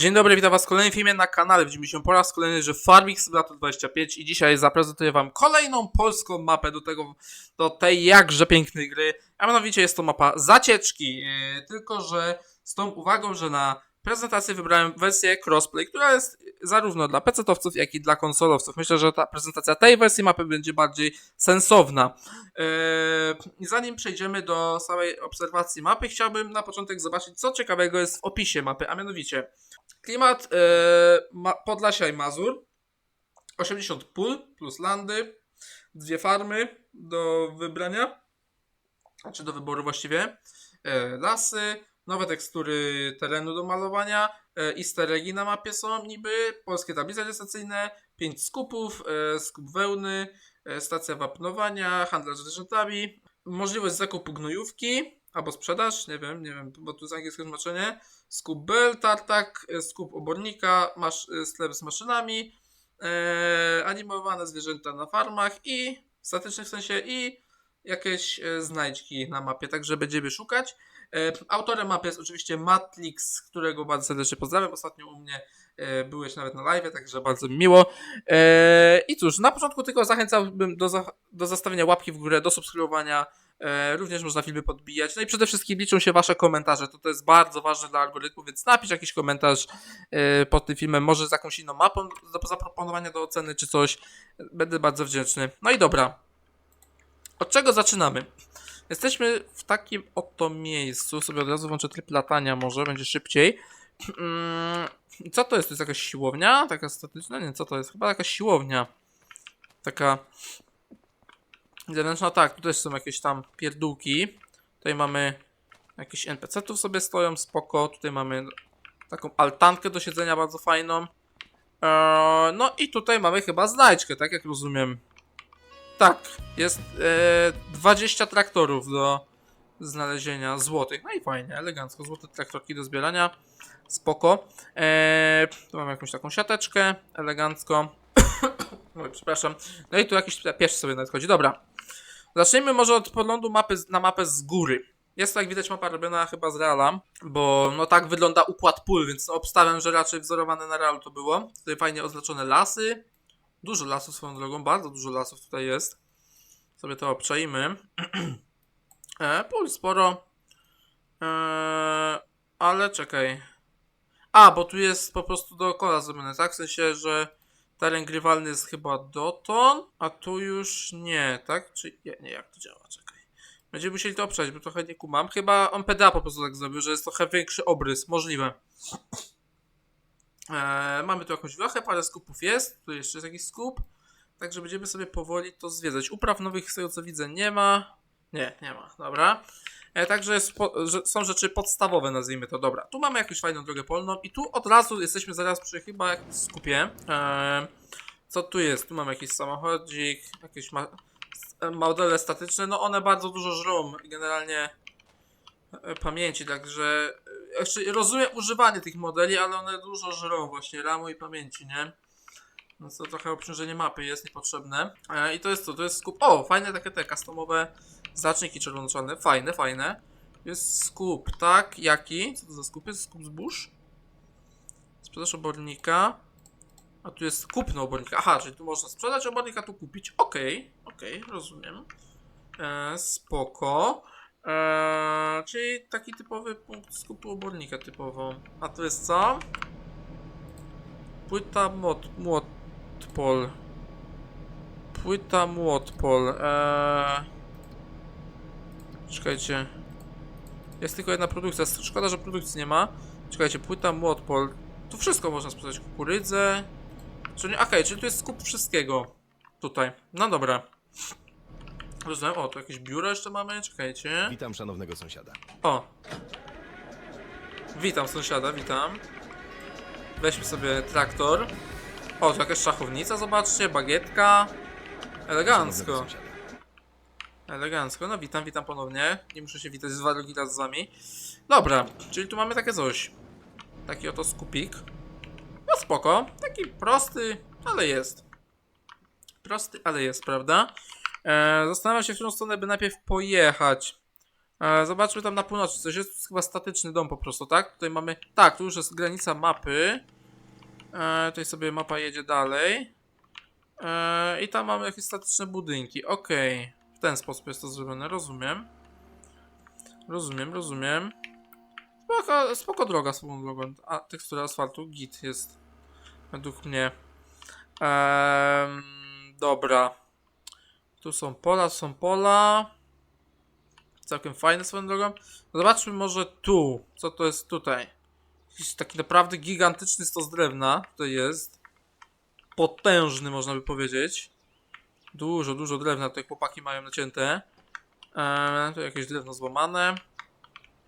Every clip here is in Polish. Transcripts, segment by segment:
Dzień dobry, witam was w kolejnym filmie na kanale. Widzimy się po raz kolejny, że Farming Simulator 25 i dzisiaj zaprezentuję wam kolejną polską mapę do tego, do tej jakże pięknej gry. A mianowicie jest to mapa Zacieczki, yy, tylko że z tą uwagą, że na prezentację wybrałem wersję crossplay, która jest zarówno dla PC-towców, jak i dla konsolowców. Myślę, że ta prezentacja tej wersji mapy będzie bardziej sensowna. Yy, zanim przejdziemy do samej obserwacji mapy, chciałbym na początek zobaczyć, co ciekawego jest w opisie mapy, a mianowicie klimat yy, Podlasia i Mazur, 80 pól plus landy, dwie farmy do wybrania, znaczy do wyboru właściwie, yy, lasy, nowe tekstury terenu do malowania, yy, easter eggi na mapie są niby, polskie tablice legislacyjne, 5 skupów, skup wełny, stacja wapnowania, handlarz zwierzętami, możliwość zakupu gnojówki albo sprzedaż, nie wiem, nie wiem, bo tu jest angielskie tłumaczenie, skup bel, tartak, yy, skup obornika, masz, yy, sklep z maszynami, yy, animowane zwierzęta na farmach i statycznych w sensie i jakieś e, znajdźki na mapie, także będziemy szukać. E, Autorem mapy jest oczywiście Matlix, którego bardzo serdecznie pozdrawiam. Ostatnio u mnie e, byłeś nawet na live, także bardzo mi miło. E, I cóż, na początku tylko zachęcałbym do, za, do zastawienia łapki w górę, do subskrybowania. E, Również można filmy podbijać. No i przede wszystkim liczą się Wasze komentarze. To, to jest bardzo ważne dla algorytmu, więc napisz jakiś komentarz e, pod tym filmem, może z jakąś inną mapą do zaproponowania do oceny czy coś. Będę bardzo wdzięczny. No i dobra. Od czego zaczynamy? Jesteśmy w takim oto miejscu. Sobie od razu włączę tryb latania, może będzie szybciej. Mm, Co to jest? To jest jakaś siłownia? Taka statyczna? Nie, co to jest? Chyba jakaś siłownia. Taka. Zewnętrzna, tak, tu też są jakieś tam pierdółki. Tutaj mamy jakieś NPC-ów sobie stoją, spoko. Tutaj mamy taką altankę do siedzenia bardzo fajną. Eee, no i tutaj mamy chyba znajdźkę, tak jak rozumiem. Tak, jest e, 20 traktorów do znalezienia złotych. No i fajnie, elegancko. Złote traktorki do zbierania. Spoko. E, tu mam jakąś taką siateczkę. Elegancko. Oj, przepraszam. No i tu jakiś piesz sobie nadchodzi. Dobra. Zacznijmy może od podglądu mapy, na mapę z góry. Jest to, jak widać, mapa robiona chyba z Reala, bo no tak wygląda układ pól, więc obstawiam, że raczej wzorowane na Realu to było. Tutaj fajnie oznaczone lasy. Dużo lasów swoją drogą, bardzo dużo lasów tutaj jest. Sobie to obczajmy. e, pól sporo. E, ale czekaj. A, bo tu jest po prostu dookoła zrobione, tak? W sensie, że teren grywalny jest chyba dotąd, a tu już nie, tak? Czy nie, nie jak to działa? Czekaj. Będziemy musieli to obczać, bo trochę nie kumam. Chyba on PDA po prostu tak zrobił, że jest trochę większy obrys, możliwe. Eee, mamy tu jakąś wiochę, parę skupów jest, tu jeszcze jest jakiś skup, także będziemy sobie powoli to zwiedzać. Upraw nowych z tego co widzę nie ma, nie, nie ma, dobra. E, także jest po, że są rzeczy podstawowe, nazwijmy to, dobra. Tu mamy jakąś fajną drogę polną i tu od razu jesteśmy zaraz przy chyba skupie. Eee, co tu jest? Tu mamy jakiś samochodzik, jakieś ma e, modele statyczne, no one bardzo dużo żrą generalnie e, pamięci, także e, rozumiem używanie tych modeli, ale one dużo żrą właśnie ramu i pamięci, nie? No to trochę obciążenie mapy jest niepotrzebne. E, I to jest co? To jest skup. O, fajne takie te customowe znaczniki czerwono-czarne. Fajne, fajne. Jest skup, tak? Jaki? Co to za skup jest? Skup zbóż? Sprzedaż obornika. A tu jest kupno obornika. Aha, czyli tu można sprzedać obornika, tu kupić. Okej, okej, rozumiem. E, spoko. Eee, czyli taki typowy punkt skupu obornika typowo. A to jest co? Płyta młot, młotpol. Płyta młotpol. Eee... Czekajcie. Jest tylko jedna produkcja. Szkoda, że produkcji nie ma. Czekajcie, płyta młotpol. Tu wszystko można sprzedać. Kukurydzę. Czyli, okej, czyli tu jest skup wszystkiego. Tutaj. No dobra. Rozumiem. O, tu jakieś biuro jeszcze mamy. Czekajcie. Witam szanownego sąsiada. O. Witam sąsiada, witam. Weźmy sobie traktor. O, tu jakaś szachownica, zobaczcie, bagietka. Elegancko. Elegancko, no witam, witam ponownie. Nie muszę się witać dwa drugi raz z wami. Dobra, czyli tu mamy takie coś. Taki oto skupik. No spoko. Taki prosty, ale jest. Prosty, ale jest, prawda? E, zastanawiam się, w którą stronę by najpierw pojechać. E, zobaczmy tam na północy, coś jest, chyba statyczny dom po prostu, tak? Tutaj mamy, tak, tu już jest granica mapy. E, tutaj sobie mapa jedzie dalej. E, I tam mamy jakieś statyczne budynki, okej. W ten sposób jest to zrobione, rozumiem. Rozumiem, rozumiem. Spoko, spoko droga swoją drogą. A tekstura asfaltu git jest. Według mnie. Dobra. Tu są pola, są pola. Całkiem fajne swoją drogą. Zobaczmy może tu. Co to jest tutaj? Jakiś taki naprawdę gigantyczny stos drewna. Tutaj jest. Potężny można by powiedzieć. Dużo, dużo drewna tutaj chłopaki mają nacięte. Eee, tu jakieś drewno złamane.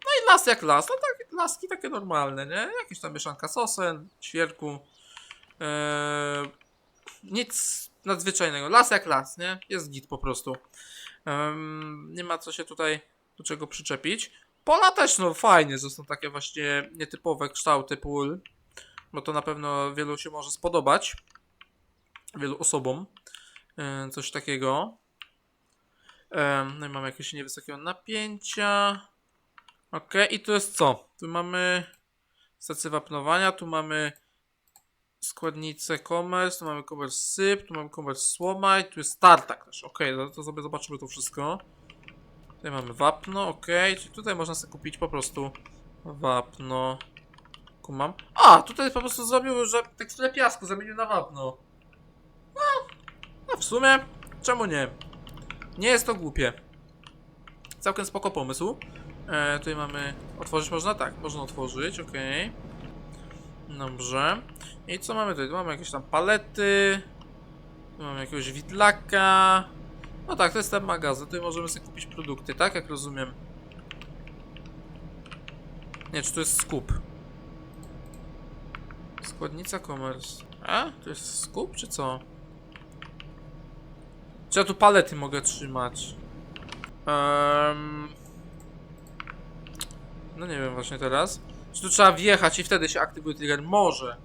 No i las jak las. No tak, laski takie normalne, nie? Jakieś tam mieszanka sosen, świerku. Eee, nic nadzwyczajnego. Las jak las, nie? Jest git po prostu. Em, nie ma co się tutaj do czego przyczepić. Pola też, no fajnie, są takie właśnie nietypowe kształty pól. Bo to na pewno wielu się może spodobać. Wielu osobom. E, coś takiego. Em, no i mamy jakieś niewysokiego napięcia. Ok, i tu jest co? Tu mamy stację wapnowania, tu mamy składnicę commerce, tu mamy commerce syp, tu mamy commerce słoma i tu jest tartak też. Ok, to sobie zobaczymy to wszystko. Tutaj mamy wapno, ok, czyli tutaj można sobie kupić po prostu wapno. Kumam. A, tutaj po prostu zrobił, że teksturę piasku zamienił na wapno. W sumie, czemu nie? Nie jest to głupie. Całkiem spoko pomysł. E, tutaj mamy. Otworzyć można? Tak, można otworzyć, ok. Dobrze. I co mamy tutaj? Tu mamy jakieś tam palety. Tu mamy jakiegoś widlaka. No tak, to jest ten magazyn. Tutaj możemy sobie kupić produkty, tak? Jak rozumiem. Nie, czy to jest skup? Składnica commerce. A? To jest skup, czy co? Czy ja tu palety mogę trzymać? Ehm... No nie wiem właśnie teraz. Czy tu trzeba wjechać i wtedy się aktywuje trigger? Może.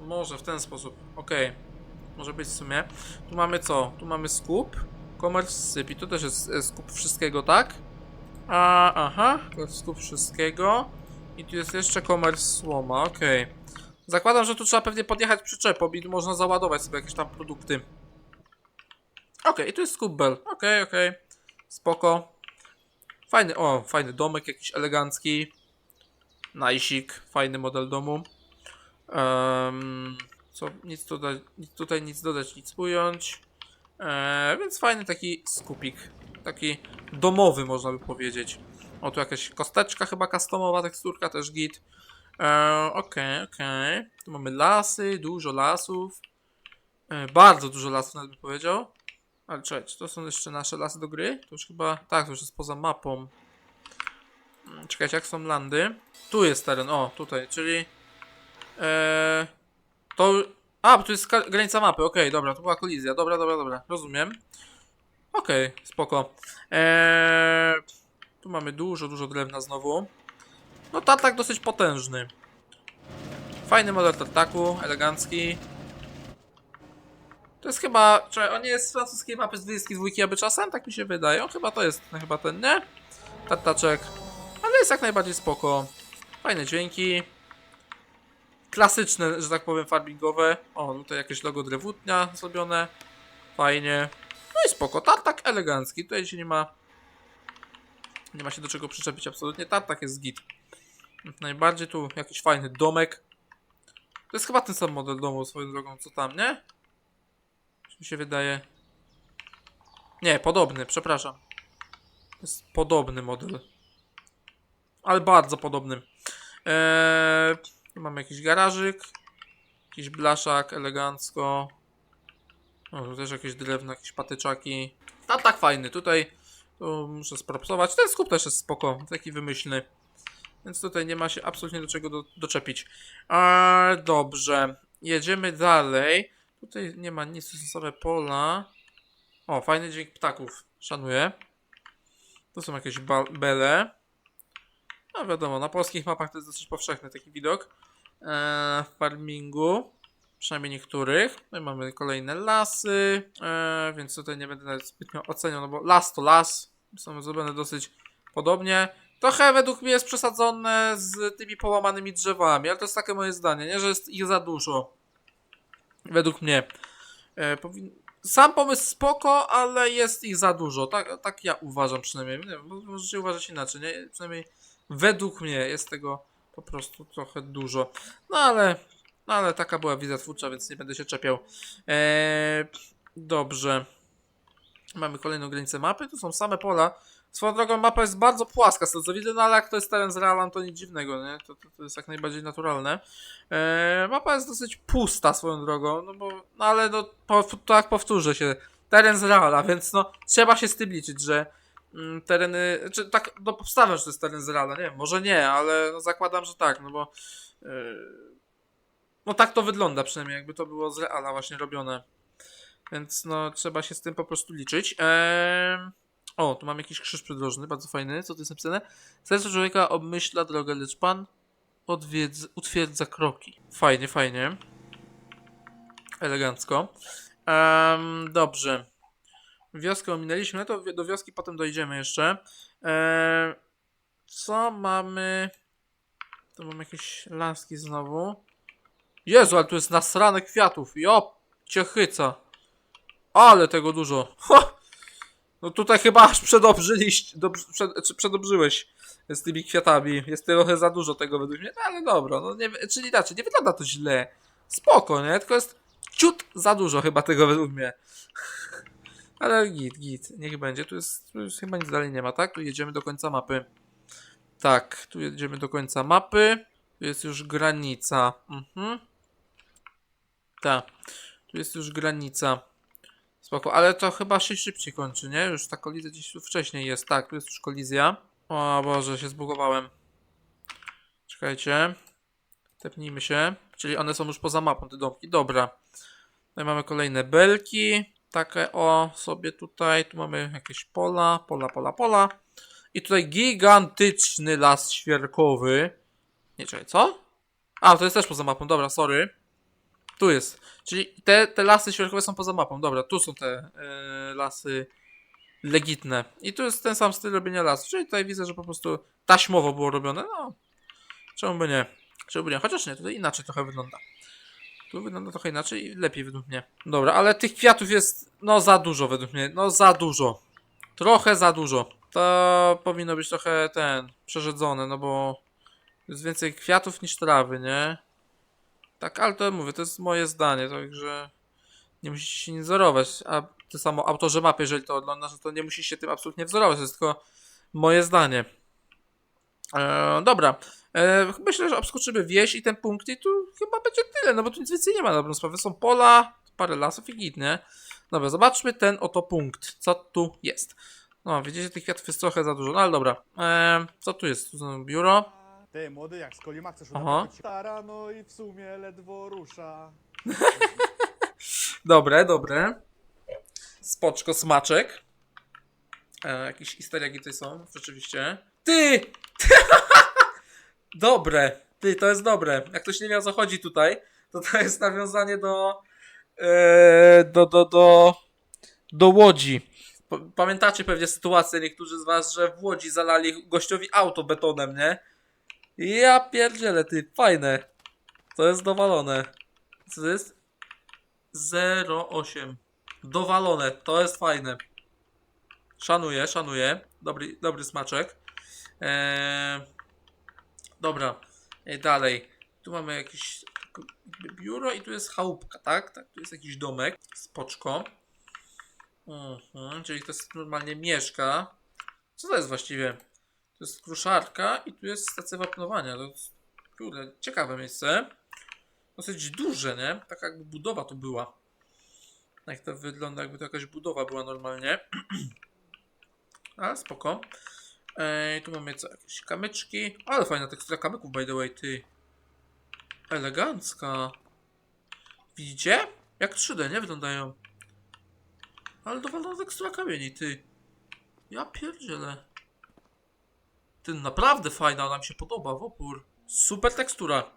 Może w ten sposób. Okej. Może być w sumie. Tu mamy co? Tu mamy skup. Commerce syp. I tu też jest e, skup wszystkiego, tak? A, aha. To jest skup wszystkiego. I tu jest jeszcze commerce słoma. Okej. Zakładam, że tu trzeba pewnie podjechać przyczepą i tu można załadować sobie jakieś tam produkty. Okej, i tu jest skup bell. Okej, okej. Spoko. Fajny, o, fajny domek jakiś elegancki. Najsik, fajny model domu. Em, co, nic tutaj, tutaj nic dodać, nic ująć. E, więc fajny taki skupik. Taki domowy można by powiedzieć. O, tu jakaś kosteczka chyba customowa, teksturka też git. E, Okej, okej. Tu mamy lasy, dużo lasów. E, bardzo dużo lasów nawet bym powiedział. Ale czekaj, czy to są jeszcze nasze lasy do gry? To już chyba, tak, to już jest poza mapą. Mm, Czekajcie, jak są landy? Tu jest teren, o, tutaj, czyli... E, to... A, bo tu jest granica mapy, okej, dobra, to była kolizja, dobra, dobra, dobra, rozumiem. Okej, spoko. Eee, tu mamy dużo, dużo drewna znowu. No tartak dosyć potężny. Fajny model tartaku, elegancki. To jest chyba, czy on nie jest z francuskiej mapy z 22 aby czasem? Tak mi się wydaje. Chyba to jest no, chyba ten, nie? Tartaczek. Ale jest jak najbardziej spoko. Fajne dźwięki. Klasyczne, że tak powiem, farbingowe. O, tutaj jakieś logo drewutnia zrobione. Fajnie. No i spoko. Tartak elegancki. Tutaj się nie ma... Nie ma się do czego przyczepić absolutnie. Tartak jest git. Najbardziej tu jakiś fajny domek. To jest chyba ten sam model domu swoją drogą, co tam, nie? Mi się wydaje? Nie, podobny, przepraszam. Jest podobny model. Ale bardzo podobny. Eee, mamy jakiś garażyk. Jakiś blaszak, elegancko. O, tu też jakieś drewno, jakieś patyczaki. A tak fajny, tutaj tu muszę spropsować. Ten skup też jest spoko, taki wymyślny. Więc tutaj nie ma się absolutnie do czego do, doczepić. A, dobrze, jedziemy dalej. Tutaj nie ma nic, to są pola. O, fajny dźwięk ptaków, szanuję. To są jakieś bele. No wiadomo, na polskich mapach to jest dosyć powszechny taki widok. Eee, farmingu. Przynajmniej niektórych. I mamy kolejne lasy. Eee, więc tutaj nie będę nawet zbytnio oceniał, no bo las to las. Są zrobione dosyć podobnie. Trochę według mnie jest przesadzone z tymi połamanymi drzewami, ale to jest takie moje zdanie, nie? Że jest ich za dużo. Według mnie. E. Sam pomysł spoko, ale jest ich za dużo. Tak, tak ja uważam przynajmniej. Nie możecie uważać inaczej, nie? Przynajmniej według mnie jest tego po prostu trochę dużo. No ale, no ale taka była wizja twórcza, więc nie będę się czepiał. Eee, dobrze. Mamy kolejną granicę mapy, tu są same pola. Swoją drogą mapa jest bardzo płaska, z tego co widzę, no ale jak to jest teren z Realem, to nic dziwnego, nie? To, to, to jest jak najbardziej naturalne. Eee, mapa jest dosyć pusta swoją drogą, no bo, no ale no, po, tak powtórzę się, teren z Reala, więc no, trzeba się z tym liczyć, że mm, tereny, czy tak, no obstawiam, że to jest teren z Reala, nie wiem, może nie, ale no, zakładam, że tak, no bo yy, no tak to wygląda przynajmniej, jakby to było z Reala właśnie robione. Więc no, trzeba się z tym po prostu liczyć. Eee, o, tu mam jakiś krzyż przydrożny, bardzo fajny. Co tu jest napisane? Serce człowieka obmyśla drogę, lecz pan utwierdza kroki. Fajnie, fajnie. Elegancko. Em, dobrze. Wioskę ominęliśmy, to wi- do wioski potem dojdziemy jeszcze. Em, co mamy? Tu mam jakieś laski znowu. Jezu, ale tu jest nasrane kwiatów. Jo, cię chyca. Ale tego dużo. Ha! No tutaj chyba aż przedobrzyliście, dobrz, przed, czy przedobrzyłeś z tymi kwiatami. Jest trochę za dużo tego według mnie, no ale dobra, no nie, czyli inaczej, nie wygląda to źle. Spoko, nie? Tylko jest ciut za dużo chyba tego według mnie. Ale git, git, niech będzie. Tu jest, tu już chyba nic dalej nie ma, tak? Tu jedziemy do końca mapy. Tak, tu jedziemy do końca mapy. Tu jest już granica. Mhm. Tak, tu jest już granica. Spoko, ale to chyba się szybciej kończy, nie? Już ta kolizja gdzieś tu wcześniej jest. Tak, tu jest już kolizja. O Boże, się zbugowałem. Czekajcie. Tepnijmy się. Czyli one są już poza mapą, te domki. Dobra. Tutaj mamy kolejne belki. Takie o sobie tutaj. Tu mamy jakieś pola, pola, pola, pola. I tutaj gigantyczny las świerkowy. Nie, czekaj, co? A, to jest też poza mapą, dobra, sorry. Tu jest. Czyli te, te lasy świerkowe są poza mapą. Dobra, tu są te e, lasy legitne. I tu jest ten sam styl robienia lasów. Czyli tutaj widzę, że po prostu taśmowo było robione. No, czemu by nie? Czemu by nie? Chociaż nie, tutaj inaczej trochę wygląda. Tu wygląda trochę inaczej i lepiej według mnie. Dobra, ale tych kwiatów jest no za dużo według mnie. No za dużo. Trochę za dużo. To powinno być trochę ten, przerzedzone, no bo jest więcej kwiatów niż trawy, nie? Tak, ale to mówię, to jest moje zdanie, także nie musicie się nie wzorować. A to samo autorze mapy, jeżeli to oglądasz, to nie musisz się tym absolutnie wzorować, to jest tylko moje zdanie. E, dobra, e, myślę, że obskoczymy wieś i ten punkt i tu chyba będzie tyle, no bo tu nic więcej nie ma na dobrą sprawę. Są pola, parę lasów i git, nie? Dobra, zobaczmy ten oto punkt, co tu jest. No, widzicie, tych kwiatów jest trochę za dużo, no ale dobra. E, co tu jest? Tu są biuro. Ty, młody, jak z Kolima chcesz udawać Stara, no i w sumie ledwo rusza. Dobre, dobre. Spoczko, smaczek. E, jakieś easter eggi tutaj są, rzeczywiście. Ty! dobre. Ty, to jest dobre. Jak ktoś nie wie o co chodzi tutaj, to to jest nawiązanie do e, do, do, do do Łodzi. Pa- Pamiętacie pewnie sytuację niektórzy z was, że w Łodzi zalali gościowi auto betonem, nie? Ja pierdzielę, ty, fajne. To jest dowalone. Co to jest? 0,8. Dowalone, to jest fajne. Szanuję, szanuję. Dobry, dobry smaczek. Eee, dobra, e, dalej. Tu mamy jakieś biuro i tu jest chałupka, tak? Tak, tu jest jakiś domek. Spoczko. Mhm, czyli to jest normalnie mieszka. Co to jest właściwie? To jest kruszarka i tu jest stacja wapnowania. To jest, kurde, ciekawe miejsce dosyć duże, nie? Taka jakby budowa to była. Jak to wygląda, jakby to jakaś budowa była normalnie. Ale spoko. Ej, tu mamy co? Jakieś kamyczki. Ale fajna tekstura kamyków, by the way, ty. Elegancka. Widzicie? Jak 3D, nie? Wyglądają. Ale dowolna tekstura kamieni, ty. Ja pierdzielę. Ty, naprawdę fajna, ona mi się podoba, w opór. Super tekstura.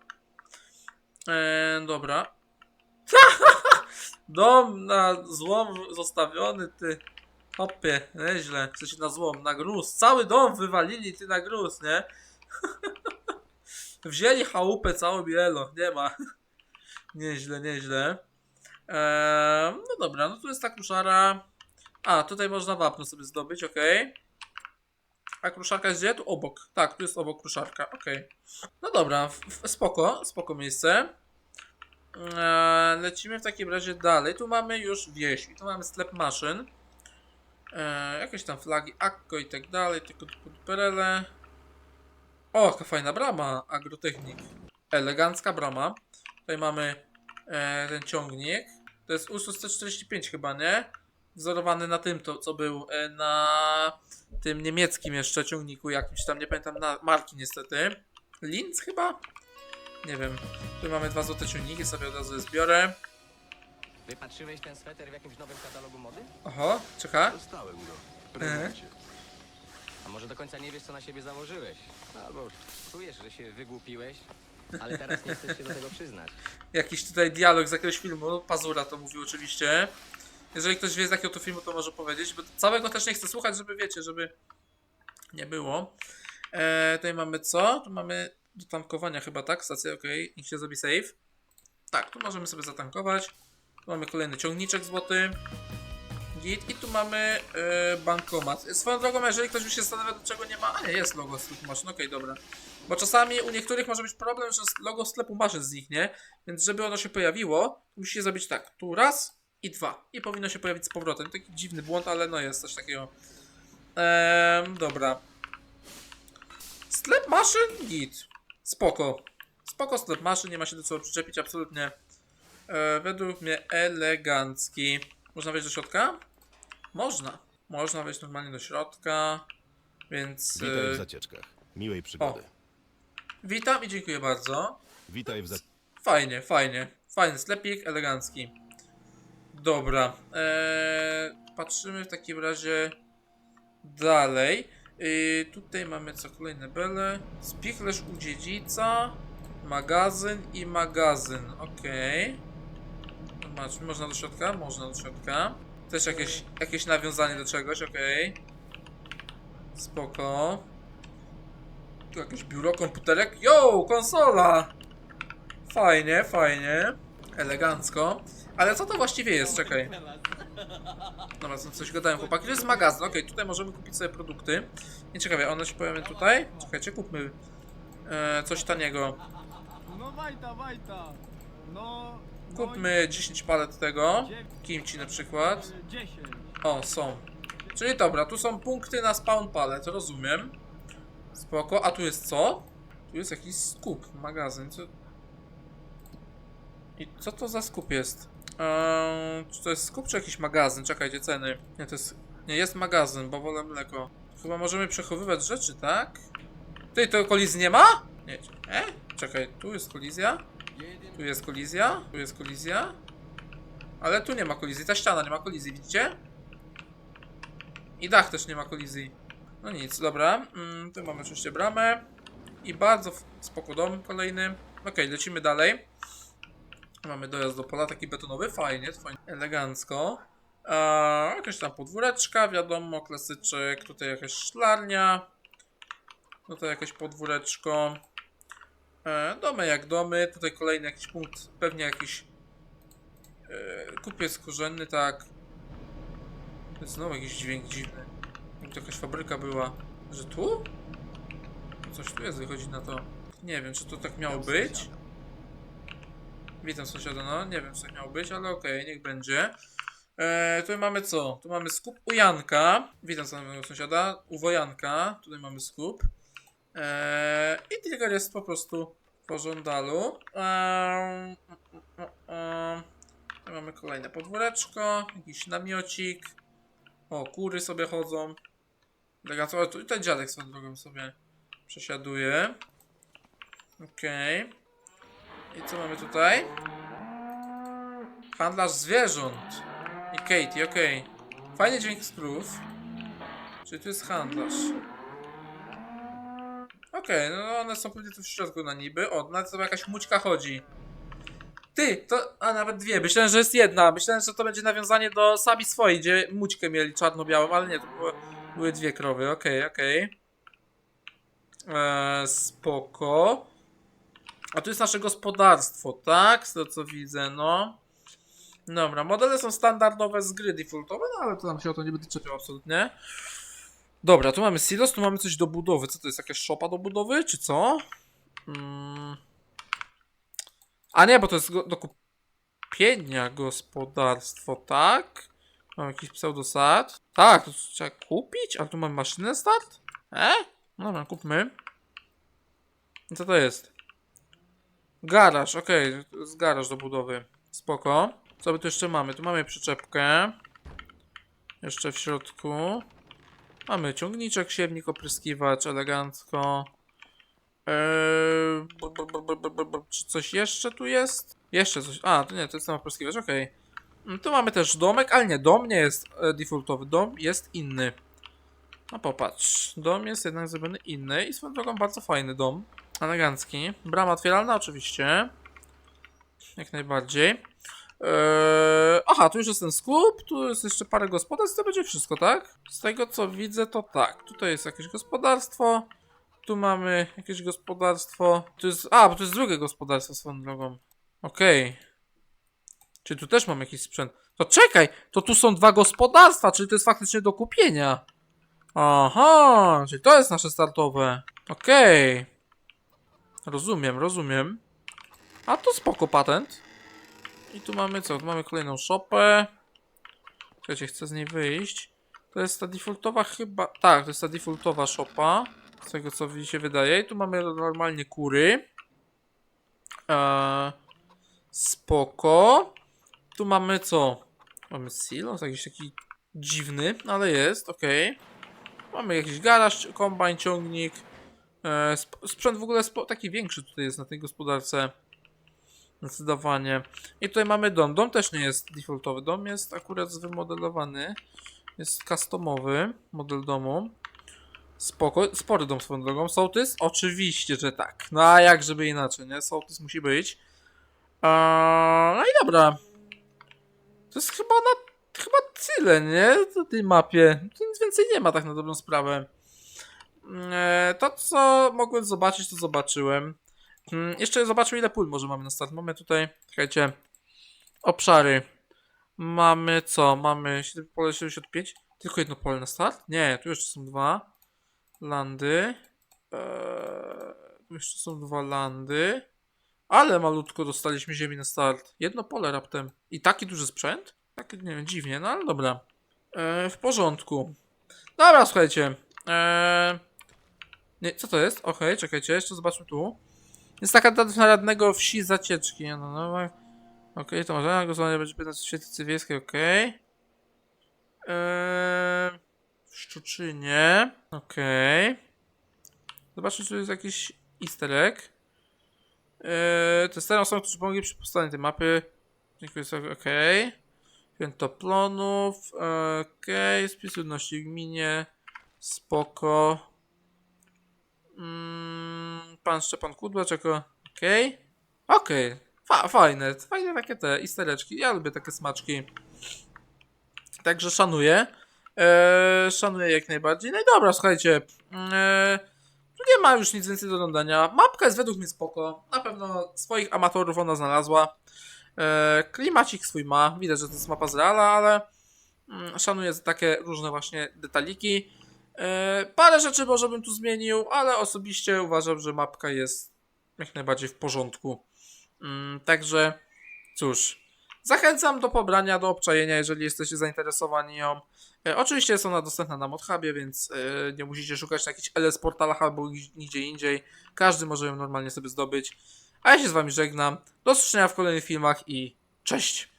Eee, dobra. Dom na złom zostawiony, ty. Hopie, nieźle. Coś na złom, na gruz. Cały dom wywalili, ty na gruz, nie? Wzięli chałupę całą bielo, nie ma. nieźle, nieźle. Eee, no dobra, no tu jest ta kruszara. A, tutaj można wapno sobie zdobyć, okej. A kruszarka jest gdzie? Tu obok. Tak, tu jest obok kruszarka, okej. No dobra, spoko, spoko miejsce. Eee, lecimy w takim razie dalej. Tu mamy już wieś i tu mamy sklep maszyn. Eee, jakieś tam flagi, Akko i tak dalej, tylko tu perele. O, jaka fajna brama, agrotechnik. Elegancka brama. Tutaj mamy e, ten ciągnik. To jest Ursus 145 chyba, nie? Wzorowany na tym, to co był e, na tym niemieckim jeszcze ciągniku jakimś tam, nie pamiętam na marki niestety. Linz chyba? Nie wiem. Tu mamy dwa złote ciągniki, sobie od razu je zbiorę. Wypatrzyłeś ten sweter w jakimś nowym katalogu mody? Oho, czeka. Dostałem go. E? Prezencie. A może do końca nie wiesz, co na siebie założyłeś? Albo czujesz, że się wygłupiłeś, ale teraz nie chcesz się do tego przyznać. Jakiś tutaj dialog z jakiegoś filmu, Pazura to mówił oczywiście. Jeżeli ktoś wie z jakiego to filmu, to może powiedzieć, bo całego też nie chcę słuchać, żeby wiecie, żeby nie było. E, tutaj mamy co? Tu mamy do tankowania chyba, tak? Stacja, ok, niech się zrobi save. Tak, tu możemy sobie zatankować. Tu mamy kolejny ciągniczek złoty. Git. I tu mamy e, bankomat. Swoją drogą, jeżeli ktoś by się zastanawia, dlaczego nie ma... A nie, jest logo sklepu maszyn, okej, dobra. Bo czasami u niektórych może być problem, że logo sklepu maszyn zniknie, więc żeby ono się pojawiło, musicie zrobić tak, tu raz i dwa. I powinno się pojawić z powrotem. Taki dziwny błąd, ale no jest coś takiego. Ehm, dobra. Sklep maszyn? Git. Spoko. Spoko sklep maszyn, nie ma się do czego przyczepić, absolutnie. E, według mnie elegancki. Można wejść do środka? Można. Można wejść normalnie do środka, więc... Witaj w e, zacieczkach. Miłej przygody. Witam i dziękuję bardzo. Witaj w za... Fajnie, fajnie. Fajny sklepik, elegancki. Dobra. Eee, patrzymy w takim razie dalej. Yy, tutaj mamy co? Kolejne bele. Spichlerz u dziedzica. Magazyn i magazyn. Okej. Zobaczmy, można do środka? Można do środka. Też jakieś, jakieś nawiązanie do czegoś, okej. Spoko. Tu jakieś biuro, komputerek. Yo, konsola! Fajnie, fajnie. Elegancko. Ale co to właściwie jest? Czekaj. Dobra, co- coś gadają chłopaki. To jest magazyn, okej, tutaj możemy kupić sobie produkty. Nie ciekawie, one się pojawią tutaj? Czekajcie, kupmy e, coś taniego. No Wajta, Wajta. No. Kupmy 10 palet tego. Kimchi na przykład. 10. O, są. Czyli dobra, tu są punkty na spawn palet, rozumiem. Spoko, a tu jest co? Tu jest jakiś skup, magazyn, co... I co to za skup jest? Eee, czy to jest skup czy jakiś magazyn? Czekajcie, ceny. Nie, to jest... Nie, jest magazyn, bo wolę mleko. Chyba możemy przechowywać rzeczy, tak? Ty, to kolizji nie ma? Nie, e? Czekaj, tu jest kolizja? Tu jest kolizja? Tu jest kolizja? Ale tu nie ma kolizji, ta ściana nie ma kolizji, widzicie? I dach też nie ma kolizji. No nic, dobra. Mm, tu mamy oczywiście bramę. I bardzo spoko dom kolejny. Okej, lecimy dalej. Mamy dojazd do pola, taki betonowy, fajnie, fajnie. elegancko. Eee, jakaś tam podwóreczka, wiadomo, klasyczek. Tutaj jakaś szklarnia. Tutaj jakieś podwóreczko. Eee, domy jak domy. Tutaj kolejny jakiś punkt, pewnie jakiś eee, kupiec korzenny, tak. To jest znowu jakiś dźwięk dziwny. Jakby to jakaś fabryka była. Że tu? Coś tu jest, wychodzi na to. Nie wiem, czy to tak miało być. Witam sąsiada, no. Nie wiem, czy tak miało być, ale okej, niech będzie. Eee, tutaj mamy co? Tu mamy skup u Janka. Witam sąsiada. U Wojanka. Tutaj mamy skup. Eee, I Trigger jest po prostu po żądalu. Eee, tu mamy kolejne podwóreczko. Jakiś namiocik. O, kury sobie chodzą. Elegancko. O, tutaj dziadek swoją drogą sobie przesiaduje. Okej. I co mamy tutaj? Handlarz zwierząt. I Katie, okej. Fajny dźwięk skrów. Czyli tu jest handlarz. Okej, no one są pewnie tu w środku na niby. O, nawet sobie jakaś mućka chodzi. Ty, to, a nawet dwie, myślałem, że jest jedna, myślałem, że to będzie nawiązanie do sami swoi, gdzie mućkę mieli czarno-białą, ale nie, to były, były dwie krowy, okej, okej. Eee, spoko. A tu jest nasze gospodarstwo, tak? Z tego co widzę, no. Dobra, modele są standardowe z gry defaultowe, no ale to nam się o to nie będę czepiał absolutnie. Dobra, tu mamy silos, tu mamy coś do budowy. Co to jest, jakaś szopa do budowy, czy co? Mm. A nie, bo to jest do kupienia gospodarstwo, tak? Mam jakiś pseudosad. Tak, to trzeba kupić? A tu mam maszynę start? E? Dobra, kupmy. Co to jest? Garaż, okej, to jest garaż do budowy. Spoko. Co my tu jeszcze mamy? Tu mamy przyczepkę. Jeszcze w środku. Mamy ciągniczek, siewnik, opryskiwacz, elegancko. Eee, czy coś jeszcze tu jest? Jeszcze coś. A, to nie, to jest sam opryskiwacz, okej. Mm, Tu mamy też domek, ale nie, dom nie jest e, defaultowy, dom jest inny. No popatrz, dom jest jednak zrobiony inny i swoją drogą bardzo fajny dom. Elegancki. Brama otwieralna oczywiście. Jak najbardziej. Eee, aha, tu już jest ten skup, tu jest jeszcze parę gospodarstw, to będzie wszystko, tak? Z tego co widzę, to tak. Tutaj jest jakieś gospodarstwo. Tu mamy jakieś gospodarstwo. Tu jest. A, bo to jest drugie gospodarstwo swoją drogą. Okej. Czy tu też mam jakiś sprzęt? To czekaj! To tu są dwa gospodarstwa, czyli to jest faktycznie do kupienia. Aha, czyli to jest nasze startowe. Okej. Rozumiem, rozumiem. A to spoko patent. I tu mamy co? Tu mamy kolejną shopę. Czekajcie, chcę z niej wyjść. To jest ta defaultowa chyba... Tak, to jest ta defaultowa shopa. Z tego co mi się wydaje. I tu mamy normalnie kury. Eee, spoko. Tu mamy co? Mamy silos, jakiś taki dziwny, ale jest, okej. Mamy jakiś garaż, kombajn, ciągnik. E, sp sprzęt w ogóle taki większy tutaj jest na tej gospodarce. Zdecydowanie. I tutaj mamy dom. Dom też nie jest defaultowy. Dom jest akurat wymodelowany. Jest customowy model domu. Spoko. Spory dom swoją drogą. Sołtys? Oczywiście, że tak. No a jak żeby inaczej, nie? Sołtys musi być. Eee, no i dobra. To jest chyba na chyba tyle, nie? Na tej mapie. Tu nic więcej nie ma tak na dobrą sprawę. Eee, to, co mogłem zobaczyć, to zobaczyłem. Mm, Jeszcze zobaczmy, ile pól może mamy na start. Mamy tutaj, czekajcie, obszary. Mamy co? Mamy pole 75. Tylko jedno pole na start? Nie, tu jeszcze są dwa. Landy. Eee, tu jeszcze są dwa landy. Ale malutko dostaliśmy ziemi na start. Jedno pole raptem. I taki duży sprzęt? Tak, nie wiem, dziwnie, no ale dobra. Eee, w porządku. Dobra, słuchajcie. Eee, nie, co to jest? Okej, czekajcie, jeszcze zobaczmy tu. Jest taka na radnego wsi zacieczki. No, no, no. Okej, to może głosowanie będzie pytać w świetlicy wiejskiej, okej. Eee, w Szczuczynie. Okej. Zobaczmy, czy jest jakiś easter egg. Eee, testerem osoby, którzy pomogli przy powstaniu tej mapy. Dziękuję sobie, okej. Świętoplonów, okej. Spis ludności w gminie. Spoko. Mm, pan Szczepan Kudłaczek, okej. Okej, Fa fajne, fajne takie te istereczki. Ja lubię takie smaczki. Także szanuję. Eee, szanuję jak najbardziej. No i dobra, słuchajcie. Eee, nie ma już nic więcej do oglądania. Mapka jest według mnie spoko. Na pewno swoich amatorów ona znalazła. Eee, klimacik swój ma. Widać, że to jest mapa z Reala, ale mm, szanuję za takie różne właśnie detaliki. Eee, parę rzeczy może bym tu zmienił, ale osobiście uważam, że mapka jest jak najbardziej w porządku. Mm, także cóż, zachęcam do pobrania, do obczajenia, jeżeli jesteście zainteresowani nią. E, oczywiście jest ona dostępna na Modhubie, więc e, nie musicie szukać na jakichś LS portalach albo nigdzie indziej. Każdy może ją normalnie sobie zdobyć. A ja się z wami żegnam. Do zobaczenia w kolejnych filmach i cześć!